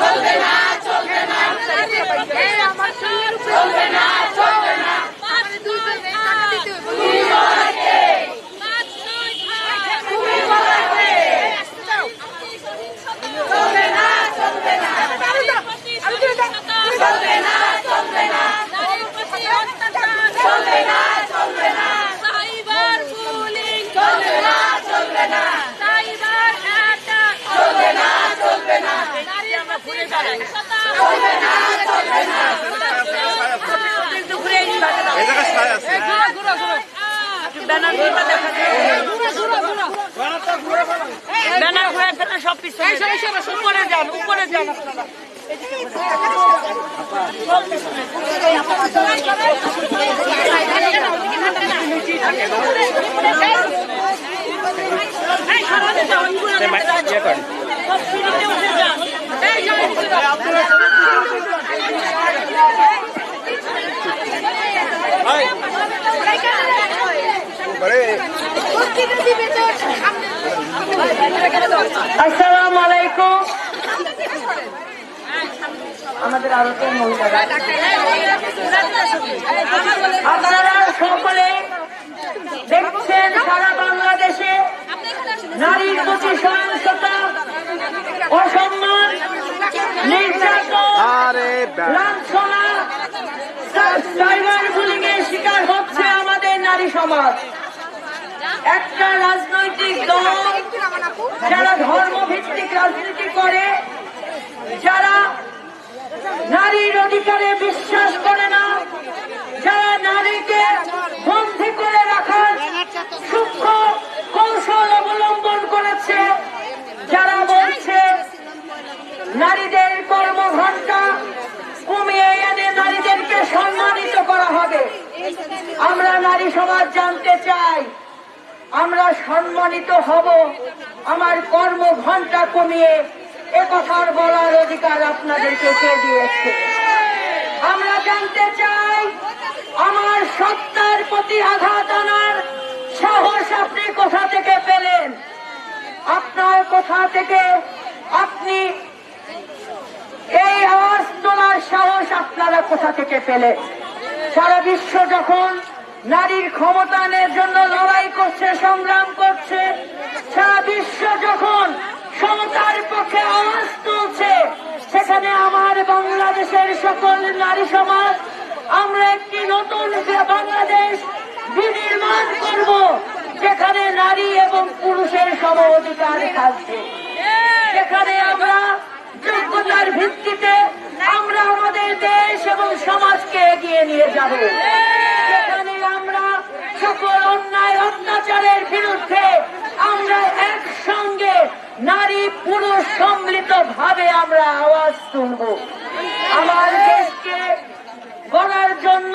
Golden Eye. ব্যানারগুলো দেখা যায়। Banner ঘুরে ফেলে সব পিছনে। উপরে যান উপরে যান আপনারা সব পিছনে। এই, সরাতে যাও, উপরে যেতে দাও। সব সিঁড়িতে উঠে যান। এই, যাও, উপরে যাও। আসসালামু আলাইকুম। আমাদের আরও তো মহিলারা আপনারা সকলে দেখছেন সারা বাংলাদেশে নারীর প্রতি সহিংসতা অসম্মান নির্যাতন লাঞ্ছনা সাইবার শিকার হচ্ছে আমাদের নারী সমাজ। একটা রাজনৈতিক দল যারা ধর্মভিত্তিক রাজনীতি করে, যারা নারীর অধিকারে বিশ্বাস করে না, যারা নারীকে বন্দী করে রাখার সূক্ষ্ম কৌশল অবলম্বন করেছে, যারা বলছে নারীদের কর্মঘণ্টা কমিয়ে এনে নারীদেরকে সম্মানিত করা হবে। আমরা নারী সমাজ জানতে চাই। আমরা সম্মানিত হব। আমার কর্ম ঘণ্টা কমিয়ে এ কথার বলার অধিকার আপনাদেরকে কে দিয়েছে? আমরা জানতে চাই, আমার সত্তার প্রতি আঘাত আনার সাহস আপনি কোথা থেকে পেলেন? আপনার কোথা থেকে আপনি এই আওয়াজ তোলার সাহস আপনারা কোথা থেকে পেলেন? সারা বিশ্ব যখন নারীর ক্ষমতানের জন্য লড়াই করছে, সংগ্রাম করছে। সারা বিশ্ব যখন সমতার পক্ষে আওয়াজ তুলছে, সেখানে আমার বাংলাদেশের সকল নারী সমাজ, আমরা একটি নতুন বাংলাদেশ বিনির্মাণ করব, যেখানে নারী এবং পুরুষের সম অধিকার থাকবে। যেখানে আমরা যোগ্যতার ভিত্তিতে আমরা আমাদের দেশ এবং সমাজকে এগিয়ে নিয়ে যাব। সকল অন্যায় অত্যাচারের বিরুদ্ধে আমরা একসঙ্গে নারী পুরুষ সম্মিলিত ভাবে আমরা আওয়াজ তুলব। আমার দেশকে গড়ার জন্য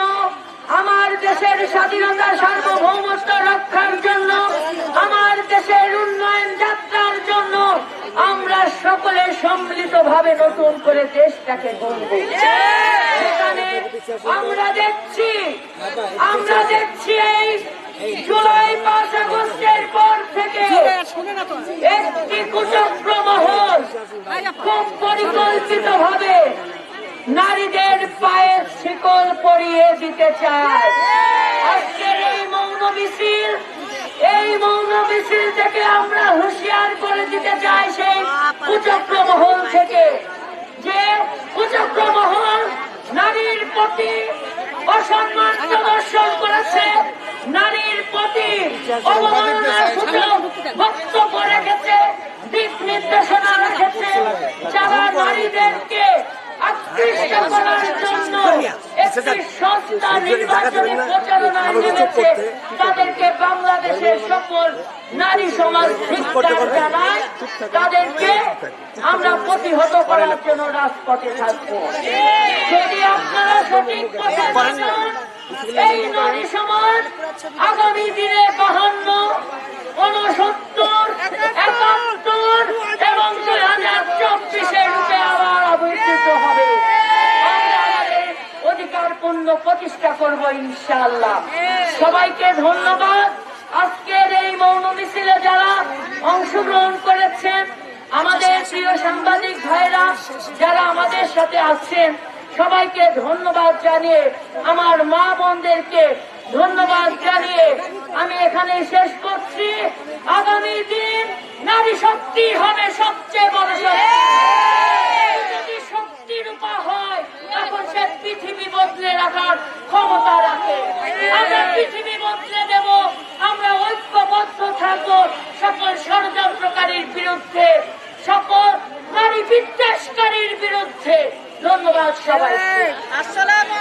আমার দেশের স্বাধীনতা সার্বভৌমত্ব রক্ষার জন্য আমার দেশের উন্নয়ন যাত্রার জন্য আমরা সকলে সম্মিলিত ভাবে নতুন করে দেশটাকে গড়ব। আমরা দেখছি আমরা দেখছি এই জুলাই পাঁচ আগস্টের পর থেকে একটি কুচক্র মহল খুব পরিকল্পিত ভাবে নারীদের পায়ে শিকল পরিয়ে দিতে চায় আজকের এই মৌন মিছিল, এই মৌন মিছিল থেকে আমরা হুঁশিয়ার করে দিতে চাই সেই কুচক্র মহল থেকে, যে কুচক্র মহল নারীর প্রতি অসম্মান প্রদর্শন করেছে, নারীর প্রতি অবমাননার বক্তব্য দিক যারা নারীদেরকে আকৃষ্ট করার জন্য তাদেরকে বাংলাদেশের সকল নারী সমাজ ধিক্কার জানায় তাদেরকে আমরা প্রতিহত করার জন্য রাজপথে থাকব। যদি আপনারা সঠিক এই নারী সমাজ আগামী দিনে বাহান্ন একাত্তর এবং দুই হাজার চব্বিশে রূপে আবার আবির্ভূত হবে আমরা আমাদের অধিকার পূর্ণ প্রতিষ্ঠা করব ইনশাআল্লাহ। সবাইকে ধন্যবাদ। আজকের এই মৌন মিছিলে যারা অংশগ্রহণ করেছেন, আমাদের প্রিয় সাংবাদিক ভাইরা যারা আমাদের সাথে আছেন, সবাইকে ধন্যবাদ জানিয়ে, আমার মা বোনদেরকে ধন্যবাদ জানিয়ে আমি এখানে শেষ করছি। আগামী দিন নারী শক্তি হবে সবচেয়ে বড় শক্তি। যদি শক্তি রূপা হয় বদলে রাখার ক্ষমতা রাখে। আমরা পৃথিবী বদলে দেব আমরা ঐক্যবদ্ধ থাকব। সকল ষড়যন্ত্রকারীর বিরুদ্ধে সকল নারী বিদ্বেষকারীর বিরুদ্ধে। ধন্যবাদ সবাই আসসালামু